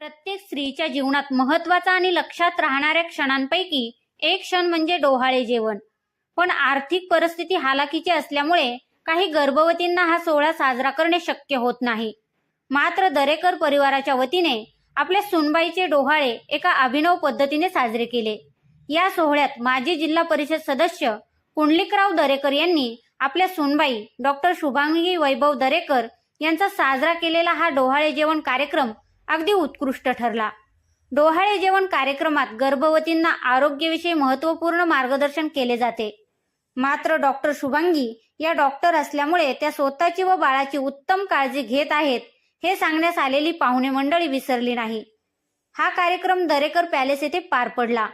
प्रत्येक स्त्रीच्या जीवनात महत्त्वाचा आणि लक्षात राहणाऱ्या क्षणांपैकी एक क्षण म्हणजे डोहाळे जेवण. पण आर्थिक परिस्थिती हालाकीची असल्यामुळे काही गर्भवतींना हा सोहळा साजरा करणे शक्य होत नाही. मात्र दरेकर परिवाराच्या वतीने आपल्या सुनबाईचे डोहाळे एका अभिनव पद्धतीने साजरे केले. या सोहळ्यात माजी जिल्हा परिषद सदस्य कुंडलिकराव दरेकर यांनी आपल्या सुनबाई डॉक्टर शुभांगी वैभव दरेकर यांचा साजरा केलेला हा डोहाळे जेवण कार्यक्रम अगदी उत्कृष्ट ठरला. डोहाळे जेवण कार्यक्रमात गर्भवतींना आरोग्यविषयी महत्त्वपूर्ण मार्गदर्शन केले जाते. मात्र डॉक्टर शुभांगी या डॉक्टर असल्यामुळे त्या स्वतःची व बाळाची उत्तम काळजी घेत आहेत हे सांगण्यास आलेली पाहुणे मंडळी विसरली नाही. हा कार्यक्रम दरेकर पॅलेस येथे पार पडला.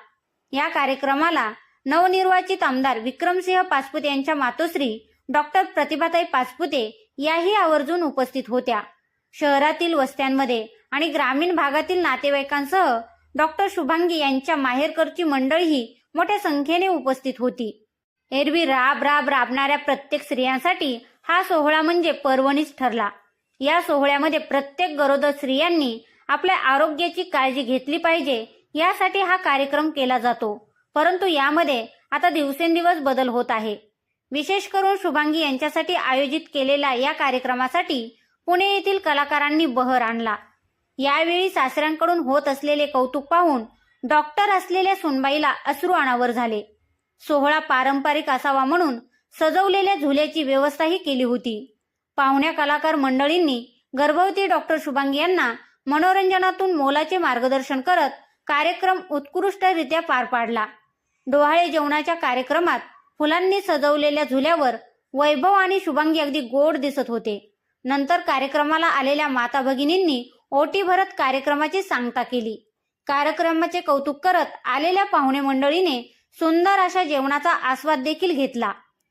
या कार्यक्रमाला नवनिर्वाचित आमदार विक्रमसिंह पाचपुते यांच्या मातोश्री डॉक्टर प्रतिभाताई पाचपुते याही आवर्जून उपस्थित होत्या. शहरातील वस्त्यांमध्ये आणि ग्रामीण भागातील नातेवाईकांसह डॉक्टर शुभांगी यांच्या माहेरकरची मंडळीही मोठ्या संख्येने उपस्थित होती. एरवी राब राब राबणाऱ्या प्रत्येक स्त्रियांसाठी हा सोहळा म्हणजे पर्वणीच ठरला. या सोहळ्यामध्ये प्रत्येक गरोदर स्त्रियांनी आपल्या आरोग्याची काळजी घेतली पाहिजे यासाठी हा कार्यक्रम केला जातो. परंतु यामध्ये आता दिवसेंदिवस बदल होत आहे. विशेष करून शुभांगी यांच्यासाठी आयोजित केलेल्या या कार्यक्रमासाठी पुणे येथील कलाकारांनी बहर आणला. यावेळी सासऱ्यांकडून होत असलेले कौतुक पाहून डॉक्टर असलेल्या सुनबाईला अश्रू अनावर झाले. सोहळा पारंपरिक असावा म्हणून सजवलेल्या झुल्याची व्यवस्थाही केली होती. पाहुण्या कलाकार मंडळींनी गर्भवती डॉक्टर शुभांगी यांना मनोरंजनातून मोलाचे मार्गदर्शन करत कार्यक्रम उत्कृष्टरित्या पार पाडला. डोहाळे जेवणाच्या कार्यक्रमात फुलांनी सजवलेल्या झुल्यावर वैभव आणि शुभांगी अगदी गोड दिसत होते. नंतर कार्यक्रमाला आलेल्या माता भगिनींनी ओटी भरत कार्यक्रमाची सांगता केली. कार्यक्रमाचे कौतुक करत आलेल्या पाहुणे मंडळीने सुंदर अशा जेवणाचा आस्वाद देखील घेतला.